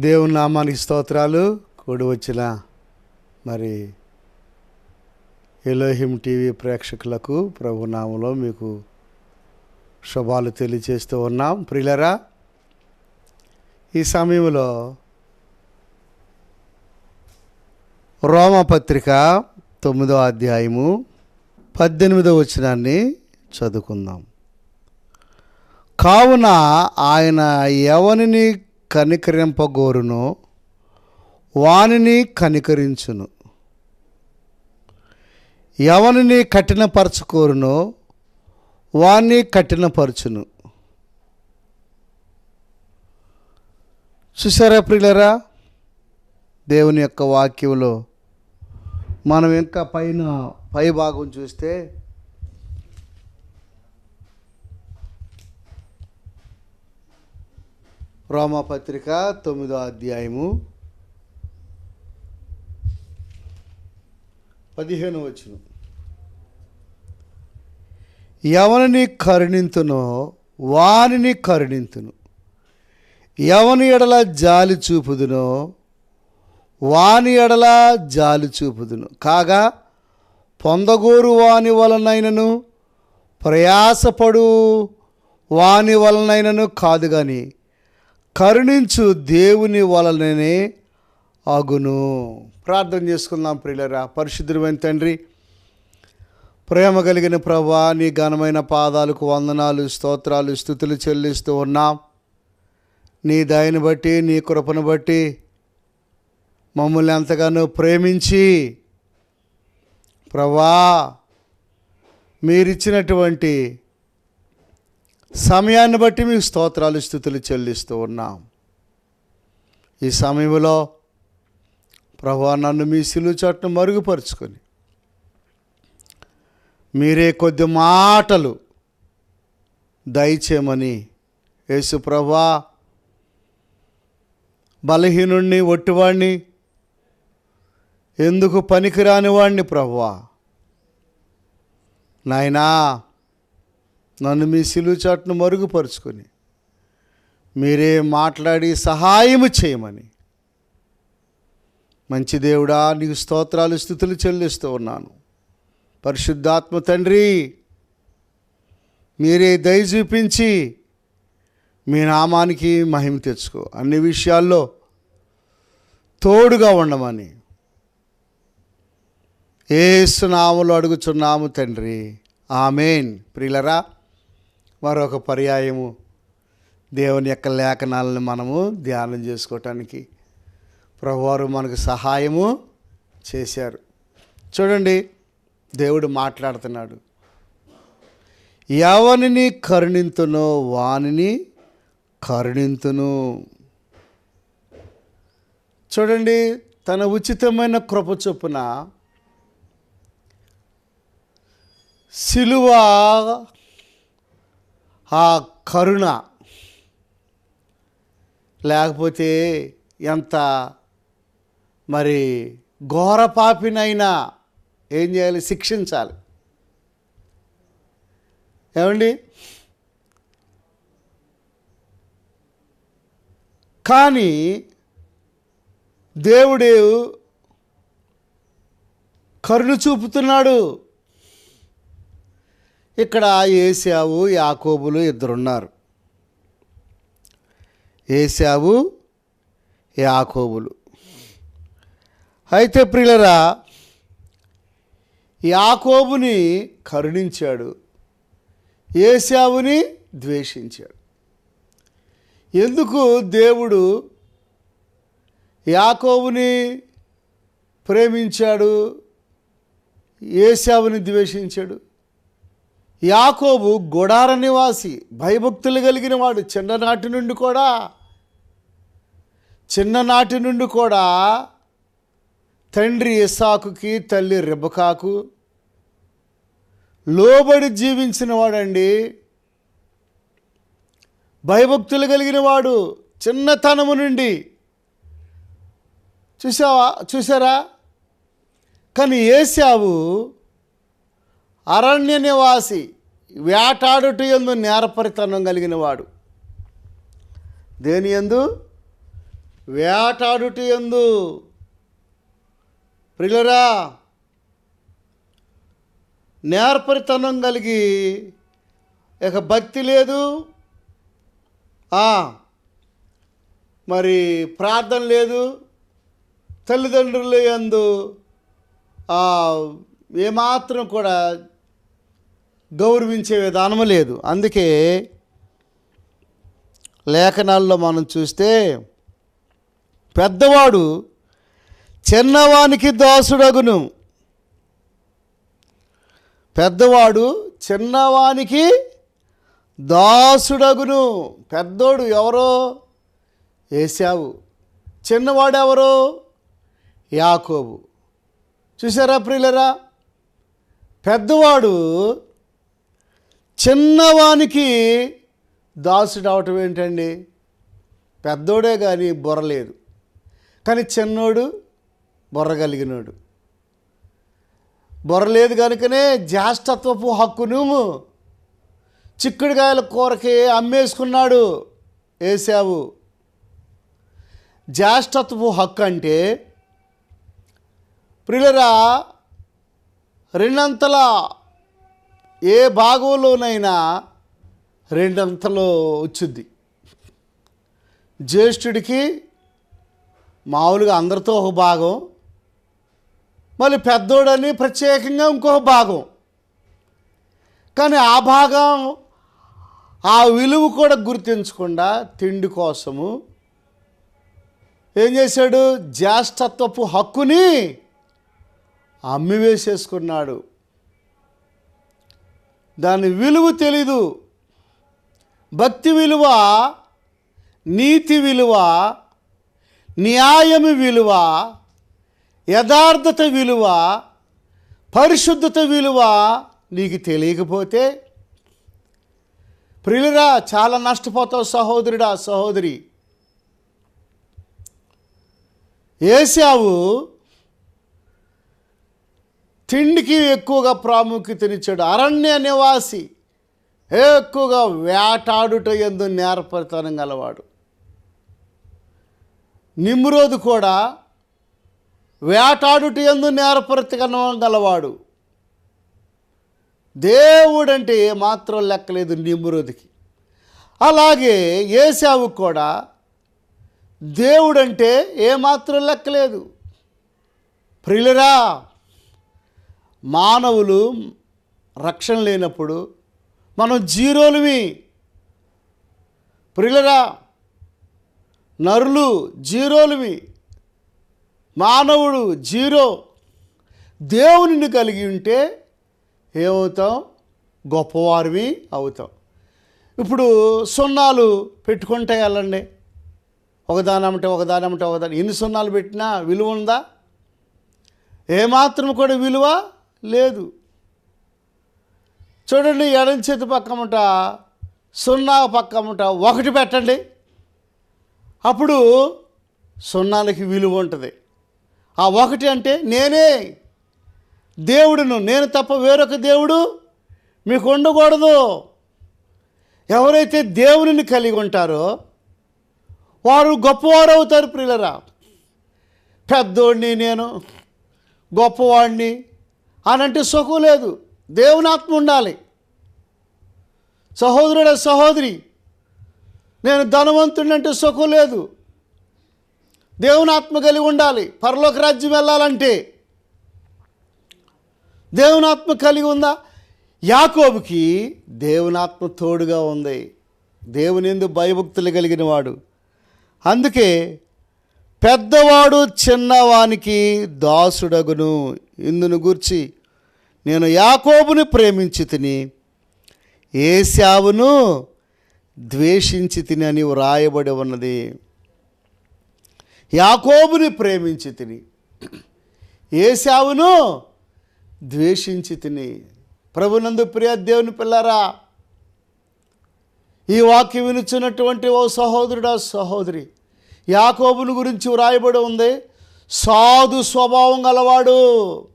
దేవుని నామానికి స్తోత్రాలు. కూడి వచ్చిన మరి ఎలోహిం టీవీ ప్రేక్షకులకు ప్రభునామంలో మీకు శుభాలు తెలియజేస్తూ ఉన్నాం. ప్రియులరా ఈ సమయంలో రోమపత్రిక తొమ్మిదో అధ్యాయము పద్దెనిమిదో వచనాన్ని చదువుకుందాం. కావున ఆయన ఎవరిని కనికరింపగోరునో వానిని కనికరించును. ఎవనిని కఠినపరచుకోరునో వాణ్ణి కఠినపరచును. చూసారా ప్రియులరా? దేవుని యొక్క వాక్యంలో మనం ఇంకా పైన పై భాగం చూస్తే రోమపత్రిక తొమ్మిదో అధ్యాయము పదిహేను వచ్చును ఎవరిని కరుణింతునో వానిని కరుణింతును. ఎవని ఎడల జాలి చూపుదునో వాని ఎడల జాలి చూపుదును. కాగా పొందగోరు వాని వలనైనను ప్రయాసపడు వాని వలనైనను కాదు కానీ కరుణించు దేవుని వలననే ఆగును. ప్రార్థన చేసుకుందాం ప్రియులరా పరిశుద్ధమైన తండ్రి ప్రేమ కలిగిన ప్రభా నీ ఘనమైన పాదాలకు వందనాలు స్తోత్రాలు స్థుతులు చెల్లిస్తూ ఉన్నాం. నీ దయని బట్టి నీ కృపను బట్టి మమ్మల్ని ఎంతగానో ప్రేమించి ప్రభా మీరిచ్చినటువంటి సమయాన్ని బట్టి మీకు స్తోత్రాలు స్థుతులు చెల్లిస్తూ ఉన్నాం. ఈ సమయంలో ప్రభా నన్ను మీ సిలువు చట్టును మరుగుపరుచుకొని మీరే కొద్ది మాటలు దయచేయమని యేసు ప్రభా బలహీనుణ్ణి ఒట్టివాణ్ణి ఎందుకు పనికిరాని వాణ్ణి ప్రభా నాయనా నన్ను మీ సిలువు చాటును మరుగుపరుచుకొని మీరే మాట్లాడి సహాయము చేయమని. మంచి దేవుడా నీకు స్తోత్రాలు స్థుతులు చెల్లిస్తూ ఉన్నాను. పరిశుద్ధాత్మ తండ్రి మీరే దయ చూపించి మీ నామానికి మహిమ తెచ్చుకో. అన్ని విషయాల్లో తోడుగా ఉండమని. ఏసునాములు అడుగుచున్నాము తండ్రి. ఆమెన్. ప్రియులరా మరొక పర్యాయము. దేవుని యొక్క లేఖనాలను మనము ధ్యానం చేసుకోవటానికి ప్రభువారు మనకు సహాయము చేశారు. చూడండి దేవుడు మాట్లాడుతున్నాడు. ఎవరిని కరుణింతునో వానిని కరుణింతును. చూడండి తన ఉచితమైన కృప చొప్పున సిలువ ఆ కరుణ. లేకపోతే ఎంత మరి ఘోర పాపినైనా ఏం చేయాలి? శిక్షించాలి. ఏమండి? కానీ దేవుడు కరుణ చూపుతున్నాడు. ఇక్కడ ఏసావు యాకోబులు ఇద్దరున్నారు. ఏసావు యాకోబులు. అయితే ప్రియులరా యాకోబుని కరుణించాడు ఏసావుని ద్వేషించాడు. ఎందుకు దేవుడు యాకోబుని ప్రేమించాడు ఏసావుని ద్వేషించాడు? యాకోబు గుడార నివాసి భయభక్తులు కలిగిన వాడు చిన్ననాటి నుండి కూడా చిన్ననాటి నుండి కూడా తండ్రి ఇసాకుకి తల్లి రెబకాకు లోబడి జీవించిన వాడండి. భయభక్తులు కలిగిన వాడు చిన్నతనము నుండి. చూసావా చూసారా కానీ ఏసావు అరణ్య నివాసి వేటాడుట ఎందు నేరపరితనం కలిగిన వాడు దేని ఎందు? వేటాడుట ఎందు. ప్రియులరా నేర్పరితనం కలిగి ఇక భక్తి లేదు. మరి ప్రార్థన లేదు. తల్లిదండ్రులు యందు ఆ, ఏమాత్రం కూడా గౌరవించే విధానం లేదు. అందుకే లేఖనాల్లో మనం చూస్తే పెద్దవాడు చిన్నవానికి దాసుడగును. పెద్దవాడు చిన్నవానికి దాసుడగును. పెద్దోడు ఎవరో? ఏసావు చిన్నవాడెవరో? యాకోబు. చూసారా ప్రియులరా? పెద్దవాడు చిన్నవానికి దాసుడు అవటం ఏంటండి? పెద్దోడే కానీ బుర్ర లేదు. కానీ చిన్నోడు బుర్ర కలిగినోడు. బుర్ర లేదు కనుకనే జ్యేష్ఠత్వపు హక్కును చిక్కుడుకాయల కూరకి అమ్మేసుకున్నాడు వేసావు జ్యేష్ఠత్వపు హక్కు అంటే ప్రియులరా రెండంతల ఏ భాగంలోనైనా రెండంతలో వచ్చింది. జ్యేష్ఠుడికి మామూలుగా అందరితో ఒక భాగం మళ్ళీ పెద్దోడని ప్రత్యేకంగా ఇంకొక భాగం. కానీ ఆ భాగం ఆ విలువ కూడా గుర్తించకుండా తిండి కోసము ఏం చేశాడు? జ్యేష్ఠత్వపు హక్కుని అమ్మివేసేసుకున్నాడు. దాని విలువ తెలీదు. భక్తి విలువ నీతి విలువ న్యాయము విలువ యథార్థత విలువ పరిశుద్ధత విలువ నీకు తెలియకపోతే ప్రియులరా చాలా నష్టపోతావు సహోదరుడా సహోదరి. ఏసావు తిండికి ఎక్కువగా ప్రాముఖ్యతనిచ్చాడు అరణ్య నివాసి. ఎక్కువగా వేటాడుట ఎందు నేర్పరితనం గలవాడు. నిమ్రోదు కూడా వేటాడుట ఎందు నేర్పరితనం గలవాడు. దేవుడంటే ఏమాత్రం లెక్కలేదు నిమ్రోదికి. అలాగే ఏసావు కూడా దేవుడంటే ఏమాత్రం లెక్కలేదు. ప్రియులరా మానవులు రక్షణ లేనప్పుడు మనం జీరోలువి ప్రిలరా నరులు జీరోలువి మానవుడు జీరో. దేవునిని కలిగి ఉంటే ఏమవుతాం? గొప్పవారివి అవుతాం. ఇప్పుడు సున్నాలు పెట్టుకుంటే వెళ్ళండి ఒకదాని ఒకదానమంటే ఒకదాని. ఒకదాని ఎన్ని సున్నాలు పెట్టినా విలువ ఉందా? ఏమాత్రం కూడా విలువ లేదు. చూడండి ఎడం చేతి పక్కముట సున్నా పక్కముట ఒకటి పెట్టండి. అప్పుడు సున్నాలకి విలువ ఉంటుంది. ఆ ఒకటి అంటే నేనే. దేవుడును నేను తప్ప వేరొక దేవుడు మీకు ఉండకూడదు. ఎవరైతే దేవునిని కలిగి ఉంటారో వారు గొప్పవారు అవుతారు ప్రియులరా. పెద్దోడిని నేను గొప్పవాడిని అనంటే అంటే సుఖం లేదు దేవునాత్మ ఉండాలి. సహోదరుడ సహోదరి. నేను ధనవంతుడిని అంటే సుఖం లేదు. దేవునాత్మ కలిగి ఉండాలి. పరలోక రాజ్యం వెళ్ళాలంటే. దేవునాత్మ కలిగి ఉందా? యాకోబుకి దేవునాత్మ తోడుగా ఉంది. దేవుని ఎందు భయభక్తులు కలిగిన వాడు. అందుకే పెద్దవాడు చిన్నవానికి దాసుడగును. ఇందును గూర్చి నేను యాకోబును ప్రేమించి తిని ఏశావును ద్వేషించి తిని అని వ్రాయబడి ఉన్నది. యాకోబుని ప్రేమించి తిని ఏశావును ద్వేషించి తిని. ప్రభునందు ప్రియ దేవుని పిల్లరా ఈ వాక్యం వినుచున్నటువంటి ఓ సహోదరుడా సహోదరి యాకోబుని గురించి వ్రాయబడి ఉంది. సాధు స్వభావం గలవాడు.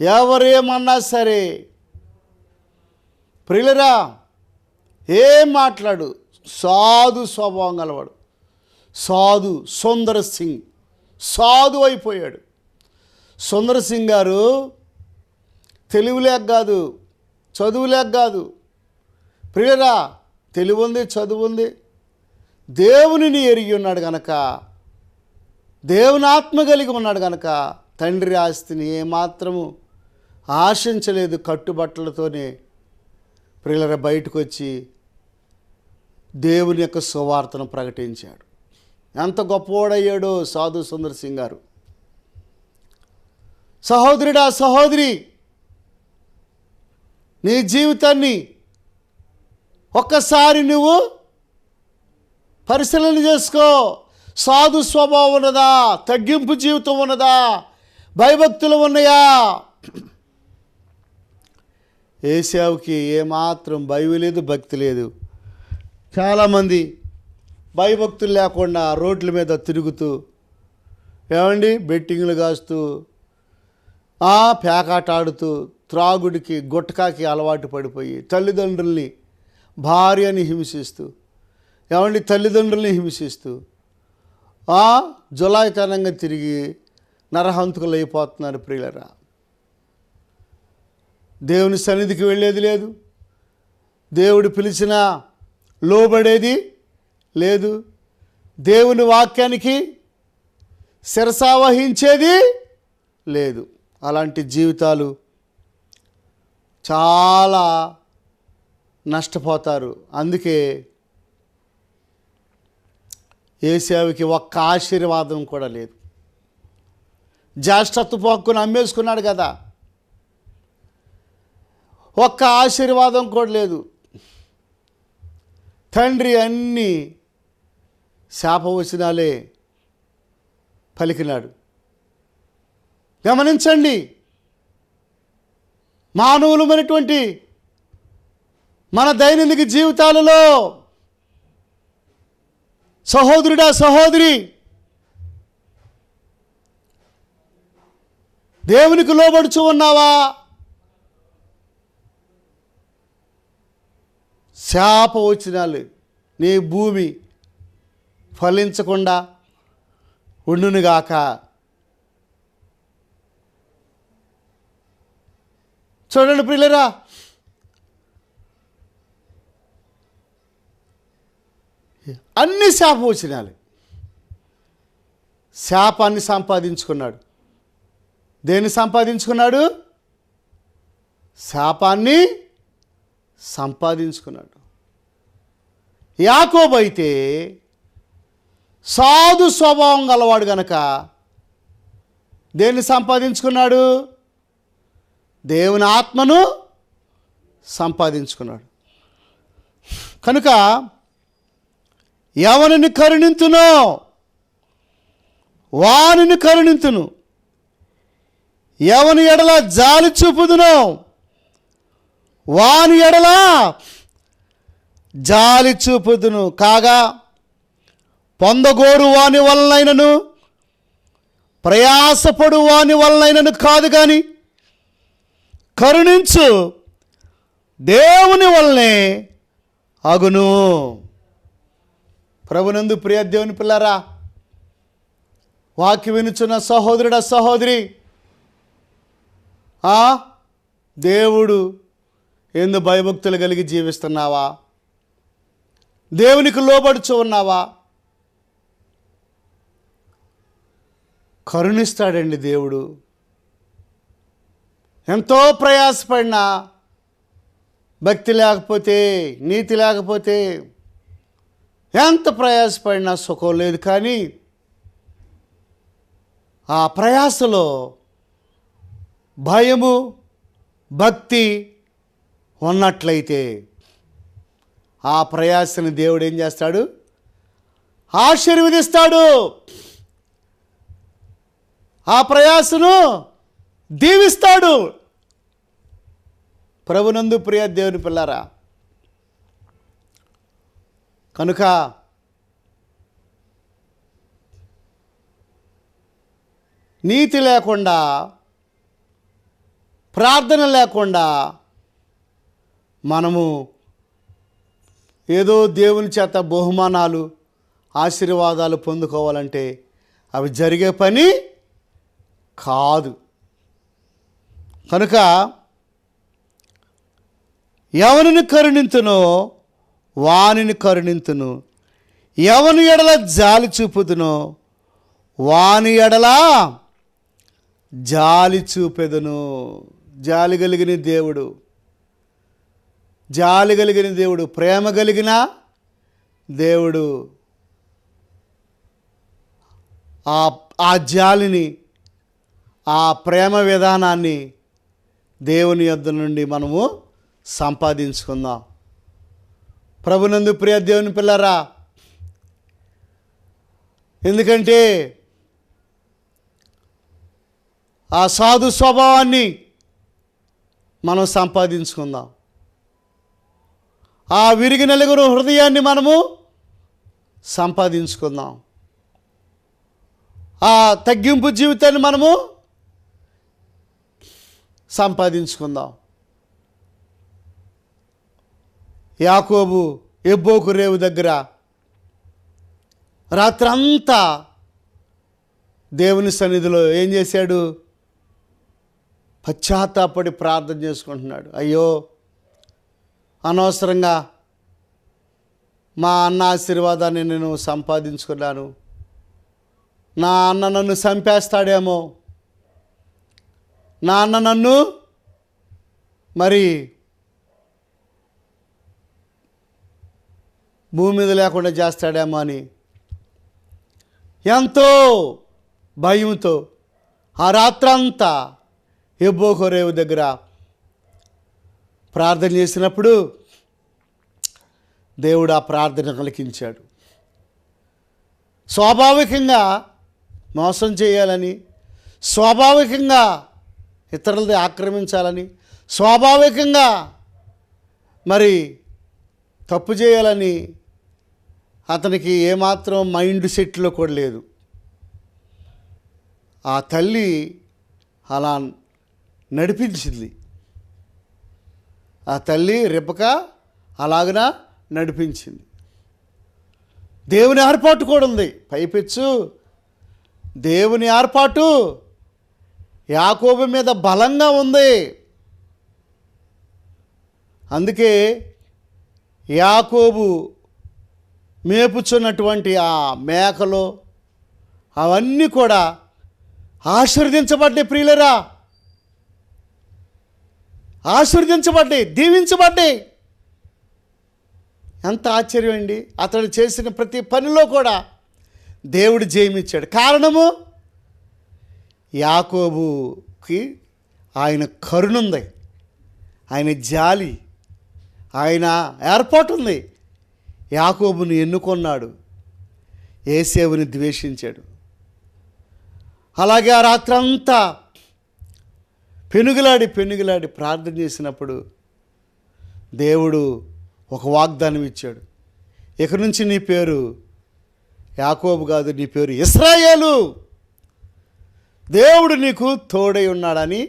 ఎవరేమన్నా సరే ప్రియులరా ఏం మాట్లాడు? సాధు స్వభావం గలవాడు. సాధు సుందర్ సింగ్. సాధు అయిపోయాడు. సుందర్ సింగ్ గారు తెలివి లేక కాదు చదువు లేక కాదు. ప్రియరా తెలివి ఉంది చదువు ఉంది. దేవునిని ఎరిగి ఉన్నాడు కనుక దేవునాత్మ కలిగి ఉన్నాడు కనుక తండ్రి ఆస్తిని ఏమాత్రము ఆశించలేదు కట్టుబట్టలతోనే ప్రియులర బయటకు వచ్చి దేవుని యొక్క సువార్తను ప్రకటించాడు. ఎంత గొప్పవాడయ్యాడో సాధు సుందర్ సింగ్ గారు. సహోదరుడా సహోదరి నీ జీవితాన్ని ఒక్కసారి నువ్వు పరిశీలన చేసుకో. సాధు స్వభావం ఉన్నదా? తగ్గింపు జీవితం ఉన్నదా? భయభక్తులు ఉన్నాయా? ఏసావుకి ఏమాత్రం భయం లేదు భక్తి లేదు. చాలామంది భయభక్తులు లేకుండా రోడ్ల మీద తిరుగుతూ ఏమండి? బెట్టింగ్లు కాస్తూ ఆ పేకాట ఆడుతూ త్రాగుడికి గుట్టకాకి అలవాటు పడిపోయి తల్లిదండ్రుల్ని భార్యని హింసిస్తూ ఏమండి? తల్లిదండ్రుల్ని హింసిస్తూ జులాయితనంగా తిరిగి నరహంతకులు అయిపోతున్నారు ప్రియులరా. దేవుని సన్నిధికి వెళ్ళేది లేదు. దేవుడు పిలిచినా లోబడేది లేదు. దేవుని వాక్యానికి శిరసావహించేది లేదు. అలాంటి జీవితాలు చాలా నష్టపోతారు. అందుకే ఏసావికి ఒక్క ఆశీర్వాదం కూడా లేదు. జ్యేష్ఠత్వ హక్కును అమ్మేసుకున్నాడు కదా. ఒక్క ఆశీర్వాదం కూడా లేదు. తండ్రి అన్ని శాపవచనాలే పలికినాడు. గమనించండి. మానవులమైనటువంటి మన దైనందిక జీవితాలలో సహోదరుడా సహోదరి. దేవునికి లోబడుచు ఉన్నావా? శాప వచ్చినాలు నీ భూమి ఫలించకుండా ఉండునుగాక. చూడండి పిల్లరా అన్ని శాపవచనాలు శాపాన్ని సంపాదించుకున్నాడు. దేన్ని సంపాదించుకున్నాడు? శాపాన్ని సంపాదించుకున్నాడు. యాకోబైతే సాధు స్వభావం గలవాడు గనక దేన్ని సంపాదించుకున్నాడు? దేవుని ఆత్మను సంపాదించుకున్నాడు. కనుక ఎవరిని కరుణించునో వానిని కరుణించును ఎవని ఎడల జాలి చూపుదునో? వాని ఎడల జాలి చూపుదును. కాగా పొందగోరు వాని వలనైనను ప్రయాసపడు వాని వలనైనను కాదు కానీ కరుణించు దేవుని వల్లనే అగును. ప్రభునందు ప్రియ దేవుని పిల్లరా వాక్య వినుచున్న సహోదరుడ సహోదరి ఆ? దేవుడు ఎందు భయభక్తులు కలిగి జీవిస్తున్నావా? దేవునికి లోబడుచు ఉన్నావా? కరుణిస్తాడండి దేవుడు. ఎంతో ప్రయాసపడినా భక్తి లేకపోతే నీతి లేకపోతే ఎంత ప్రయాసపడినా సుఖం లేదు కానీ ఆ ప్రయాసలో భయము భక్తి ఉన్నట్లయితే ఆ ప్రయాసని దేవుడు ఏం చేస్తాడు? ఆశీర్వదిస్తాడు. ఆ ప్రయాసను దీవిస్తాడు. ప్రభునందు ప్రియ దేవుని పిల్లారా కనుక నీతి లేకుండా ప్రార్థన లేకుండా మనము ఏదో దేవుని చేత బహుమానాలు ఆశీర్వాదాలు పొందుకోవాలంటే అవి జరిగే పని కాదు. కనుక ఎవరిని కరుణింతునో వానిని కరుణింతును. ఎవని ఎడల జాలి చూపుదునో వాని ఎడల జాలి చూపెదను. జాలి కలిగిన దేవుడు జాలి కలిగిన దేవుడు ప్రేమ కలిగిన దేవుడు. ఆ ఆ జాలిని ఆ ప్రేమ విధానాన్ని దేవుని యొద్ద నుండి మనము సంపాదించుకుందాం. ప్రభునందు ప్రియ దేవుని పిల్లరా ఎందుకంటే ఆ సాధు స్వభావాన్ని మనం సంపాదించుకుందాం. ఆ విరిగి నలుగురు హృదయాన్ని మనము సంపాదించుకుందాం. ఆ తగ్గింపు జీవితాన్ని మనము సంపాదించుకుందాం. యాకోబు ఎబ్బోకు రేవు దగ్గర రాత్రంతా దేవుని సన్నిధిలో ఏం చేశాడు? పశ్చాత్తాపడి ప్రార్థన చేసుకుంటున్నాడు. అయ్యో అనవసరంగా మా అన్న ఆశీర్వాదాన్ని నేను సంపాదించుకున్నాను. నా అన్న నన్ను చంపేస్తాడేమో. నా అన్న నన్ను మరి భూమి మీద లేకుండా చేస్తాడేమో అని. ఎంతో భయంతో ఆ రాత్రంతా ఎబ్బోకోరేవు దగ్గర ప్రార్థన చేసినప్పుడు దేవుడు ఆ ప్రార్థన కలిగించాడు. స్వాభావికంగా మోసం చేయాలని స్వాభావికంగా ఇతరులది ఆక్రమించాలని స్వాభావికంగా మరి తప్పు చేయాలని అతనికి ఏమాత్రం మైండ్ సెట్లో కూడా లేదు. ఆ తల్లి అలా నడిపించింది. ఆ తల్లి రిపక అలాగన నడిపించింది. దేవుని ఏర్పాటు కూడా ఉంది. పైపెచ్చు. దేవుని ఏర్పాటు యాకోబు మీద బలంగా ఉంది. అందుకే యాకోబు మేపుచున్నటువంటి ఆ మేకలు అవన్నీ కూడా ఆశీర్దించబడ్డాయి ప్రియులరా. ఆశీర్దించబడ్డాయి దీవించబడ్డాయి. ఎంత ఆశ్చర్యం అండి. అతడు చేసిన ప్రతి పనిలో కూడా దేవుడు జయమిచ్చాడు. కారణము? యాకోబుకి ఆయన కరుణుంది. ఆయన జాలి ఆయన ఏర్పాటు ఉంది యాకోబుని ఎన్నుకొన్నాడు? ఏసేవుని ద్వేషించాడు. అలాగే ఆ రాత్రంతా పెనుగులాడి పెనుగులాడి ప్రార్థన చేసినప్పుడు దేవుడు ఒక వాగ్దానం ఇచ్చాడు. ఇక నుంచి నీ పేరు యాకోబు కాదు నీ పేరు ఇస్రాయేలు. దేవుడు నీకు తోడై ఉన్నాడని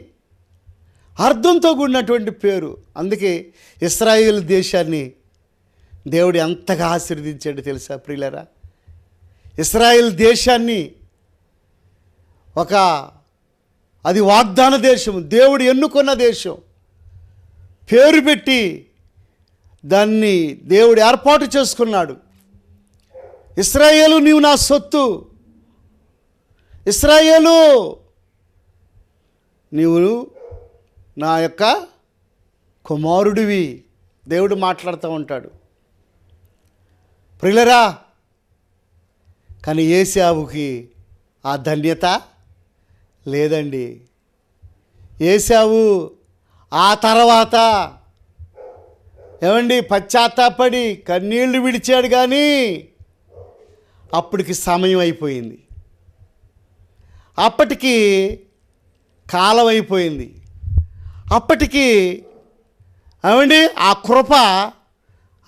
అర్థంతో కూడినటువంటి పేరు. అందుకే ఇస్రాయేల్ దేశాన్ని దేవుడు ఎంతగా ఆశీర్వదించాడు తెలుసా ప్రియులరా? ఇస్రాయిల్ దేశాన్ని ఒక అది వాగ్దాన దేశం దేవుడు ఎన్నుకున్న దేశం. పేరు పెట్టి దాన్ని దేవుడు ఏర్పాటు చేసుకున్నాడు. ఇస్రాయేలు నీవు నా సొత్తు. ఇస్రాయేలు నీవు నా యొక్క కుమారుడివి. దేవుడు మాట్లాడుతూ ఉంటాడు. ప్రిలరా కానీ ఏసావుకి ఆ ధన్యత లేదండి. ఏసావు ఆ తర్వాత ఏమండి పశ్చాత్తాపడి కన్నీళ్ళు విడిచాడు కానీ అప్పటికి సమయం అయిపోయింది. అప్పటికి కాలం అయిపోయింది. అప్పటికి ఏమండి ఆ కృప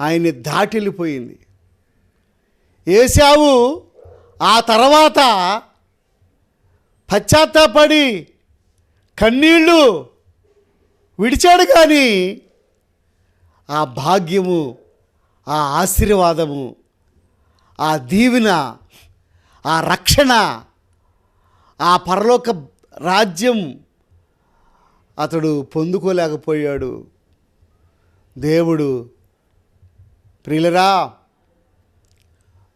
ఆయన్ని దాటిల్లిపోయింది. ఏసావు ఆ తర్వాత పశ్చాత్తాపడి కన్నీళ్ళు విడిచాడు కానీ ఆ భాగ్యము ఆ ఆశీర్వాదము ఆ దీవెన ఆ రక్షణ ఆ పరలోక రాజ్యం అతడు పొందుకోలేకపోయాడు. దేవుడు ప్రియులరా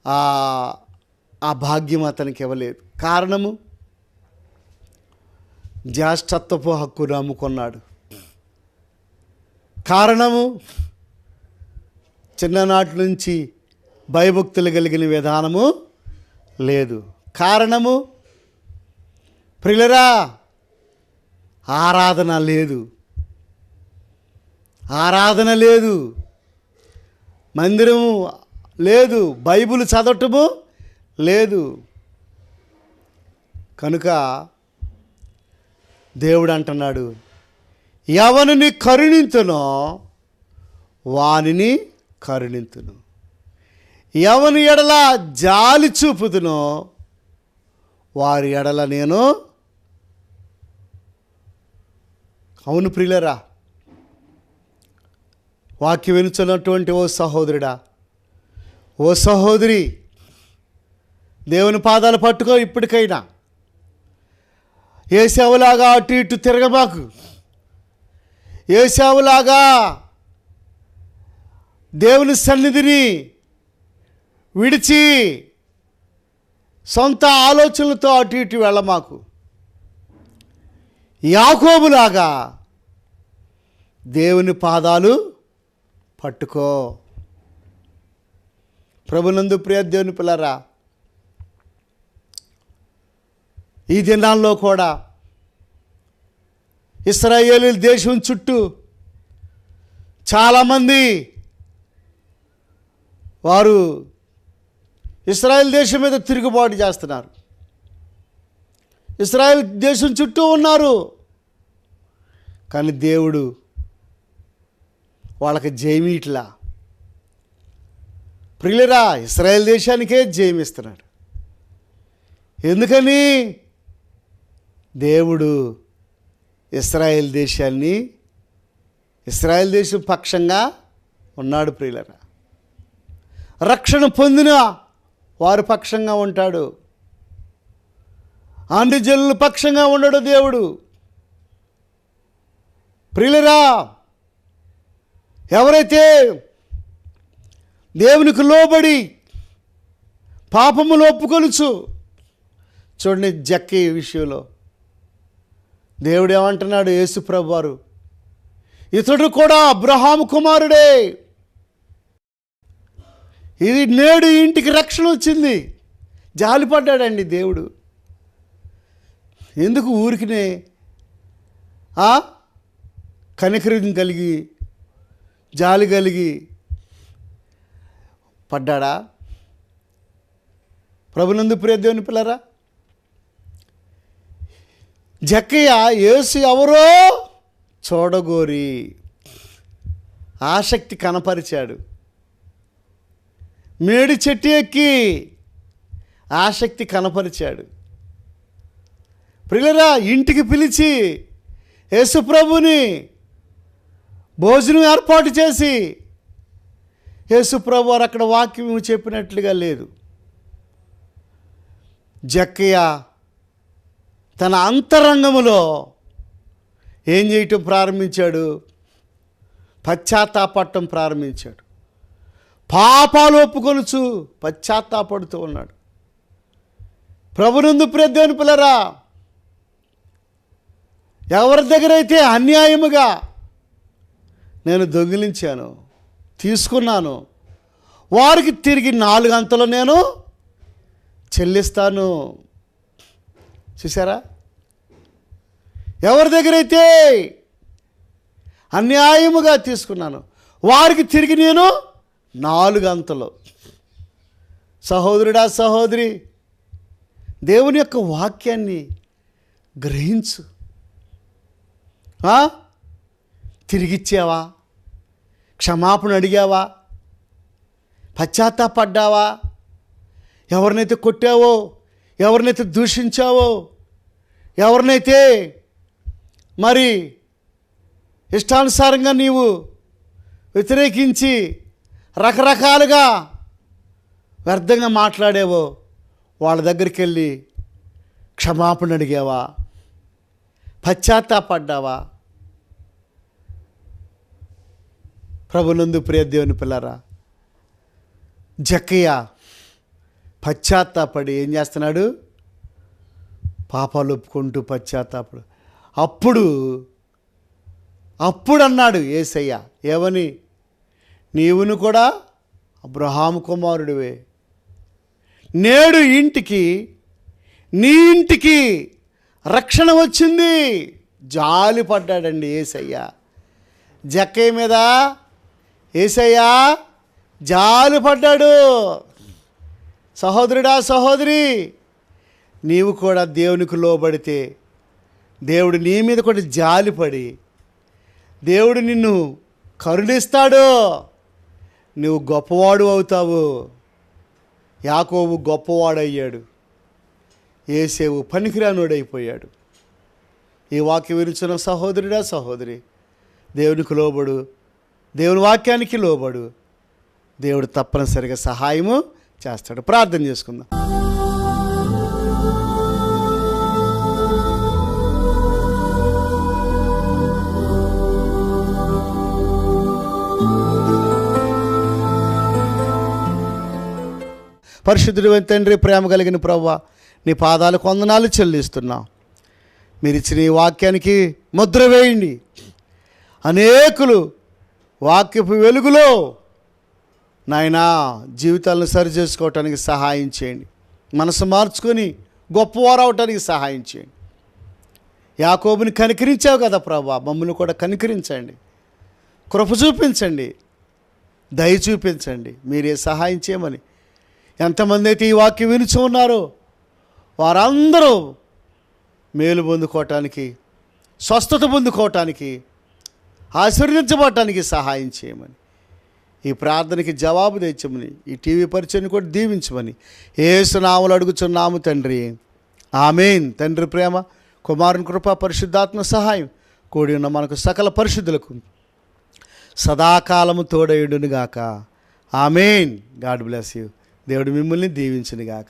ఆ భాగ్యం అతనికి ఇవ్వలేదు. కారణము? జ్యేష్ఠత్వపు హక్కు నమ్ముకున్నాడు. కారణము? చిన్ననాటి నుంచి భయభక్తులు కలిగిన విధానము లేదు. కారణము? ప్రిలరా ఆరాధన లేదు. ఆరాధన లేదు. మందిరము లేదు బైబిల్ చదవటము లేదు. కనుక దేవుడు అంటున్నాడు ఎవరిని కరుణింతునో వానిని కరుణింతును. ఎవని ఎడల జాలి చూపుదునో వారి ఎడల నేను అవును ప్రియులరా వాక్య వినుచున్నటువంటి ఓ సహోదరుడా ఓ సహోదరి దేవుని పాదాలు పట్టుకో ఇప్పటికైనా. ఏ సేవలాగా అటు ఇటు తిరగబాకు. ఏ సేవలాగా దేవుని సన్నిధిని విడిచి సొంత ఆలోచనలతో అటు ఇటు వెళ్ళమాకు. యాకోబులాగా దేవుని పాదాలు పట్టుకో. ప్రభునందు ప్రియ దేవుని పిల్లరా ఈ దినాల్లో కూడా ఇస్రాయేలీ దేశం చుట్టూ చాలామంది వారు ఇస్రాయేల్ దేశం మీద తిరుగుబాటు చేస్తున్నారు. ఇస్రాయేల్ దేశం చుట్టూ ఉన్నారు. కానీ దేవుడు వాళ్ళకి జయమీట్లా ప్రియులరా ఇస్రాయేల్ దేశానికే జయమిస్తున్నాడు ఎందుకని? దేవుడు ఇస్రాయేల్ దేశాన్ని ఇస్రాయేల్ దేశం పక్షంగా ఉన్నాడు ప్రియులరా. రక్షణ పొందిన వారి పక్షంగా ఉంటాడు. ఆండి పక్షంగా ఉండడు దేవుడు. ప్రియులరా ఎవరైతే దేవునికి లోబడి పాపములు ఒప్పుకొలుచు చూడండి జక్కి విషయంలో. దేవుడు ఏమంటున్నాడు యేసుప్రభు వారు ఇతడు కూడా అబ్రహాము కుమారుడే. ఇది నేడు ఇంటికి రక్షణ వచ్చింది. జాలిపడ్డాడండి దేవుడు. ఎందుకు ఊరికినే ఆ? కలిగి జాలి కలిగి పడ్డాడా? ప్రభునందు ప్రియ దేవుని పిల్లరా జక్కయ్య యేసు ఎవరో చూడగోరి ఆసక్తి కనపరిచాడు. మేడి చెట్టు ఎక్కి ఆసక్తి కనపరిచాడు. ప్రియులరా ఇంటికి పిలిచి యేసుప్రభుని భోజనం ఏర్పాటు చేసి యేసుప్రభు వారు అక్కడ వాక్యం చెప్పినట్లుగా లేదు. జక్కయ్య తన అంతరంగములో ఏం చేయటం ప్రారంభించాడు? పశ్చాత్తాపడటం ప్రారంభించాడు. పాపాలు ఒప్పుకొలుచు పశ్చాత్తాపడుతూ ఉన్నాడు. ప్రభునందు ప్రద్యోని పిల్లరా ఎవరి దగ్గర అయితే అన్యాయముగా నేను దొంగిలించాను తీసుకున్నాను. వారికి తిరిగి నాలుగంతలు నేను చెల్లిస్తాను. చూసారా ఎవరి దగ్గర అయితే అన్యాయముగా తీసుకున్నాను వారికి తిరిగి నేను నాలుగు అంతలు సహోదరుడా సహోదరి దేవుని యొక్క వాక్యాన్ని గ్రహించు. తిరిగిచ్చావా? క్షమాపణ అడిగావా? పశ్చాత్తాపడ్డావా? ఎవరినైతే కొట్టావో ఎవరినైతే దూషించావో ఎవరినైతే మరి ఇష్టానుసారంగా నీవు వ్యతిరేకించి రకరకాలుగా వ్యర్థంగా మాట్లాడేవో వాళ్ళ దగ్గరికి వెళ్ళి క్షమాపణ అడిగావా? పశ్చాత్తాపడ్డావా? ప్రభునందు ప్రియ దేవుని పిల్లరా జక్కయ్య పశ్చాత్తాపడి ఏం చేస్తున్నాడు? పాపాలు ఒప్పుకుంటూ పశ్చాత్తాపడు. అప్పుడు అప్పుడు అన్నాడు ఏసయ్య ఏమని? నీవును కూడా అబ్రహాం కుమారుడివే. నేడు ఇంటికి నీ ఇంటికి రక్షణ వచ్చింది. జాలి పడ్డాడండి ఏసయ్య. జక్కయ్య మీద ఏసయ్య జాలు పడ్డాడు. సహోదరుడా సహోదరి నీవు కూడా దేవునికి లోబడితే దేవుడు నీ మీద కూడా జాలిపడి దేవుడు నిన్ను కరుణిస్తాడు. నువ్వు గొప్పవాడు అవుతావు. యాకోబు గొప్పవాడయ్యాడు. ఏసేవు పనికిరానుడైపోయాడు. ఈ వాక్య విరుచున్న సహోదరుడా సహోదరి దేవునికి లోబడు. దేవుని వాక్యానికి లోబడు. దేవుడు తప్పనిసరిగా సహాయము చేస్తాడు. ప్రార్థన చేసుకుందాం. పరిశుద్ధుడు తండ్రి ప్రేమ కలిగిన ప్రవ్వ నీ పాదాలు కొందనాలు చెల్లిస్తున్నాం. మీరు ఇచ్చిన ఈ వాక్యానికి ముద్ర వేయండి. అనేకులు వాక్యపు వెలుగులో నాయనా జీవితాలను సరి చేసుకోవటానికి సహాయం చేయండి. మనసు మార్చుకొని గొప్పవారు అవటానికి సహాయం చేయండి. యాకోబుని కనికరించావు కదా ప్రభా మమ్మల్ని కూడా కనికరించండి. కృప చూపించండి. దయ చూపించండి. మీరే సహాయం చేయమని. ఎంతమంది అయితే ఈ వాక్యం వినిచి ఉన్నారో వారందరూ మేలు పొందుకోవటానికి స్వస్థత పొందుకోవటానికి ఆశీర్వదించబడటానికి సహాయం చేయమని. ఈ ప్రార్థనకి జవాబు తెచ్చమని ఈ టీవీ పరిచయం కూడా దీవించమని ఏసునాములు అడుగుచున్నాము తండ్రి. ఆమెన్. తండ్రి ప్రేమ కుమారుని కృప పరిశుద్ధాత్మ సహాయం కూడి ఉన్న మనకు సకల పరిశుద్ధులకు సదాకాలము తోడయుడునుగాక. ఆమెన్. God bless you. దేవుడు మిమ్మల్ని దీవించునుగాక.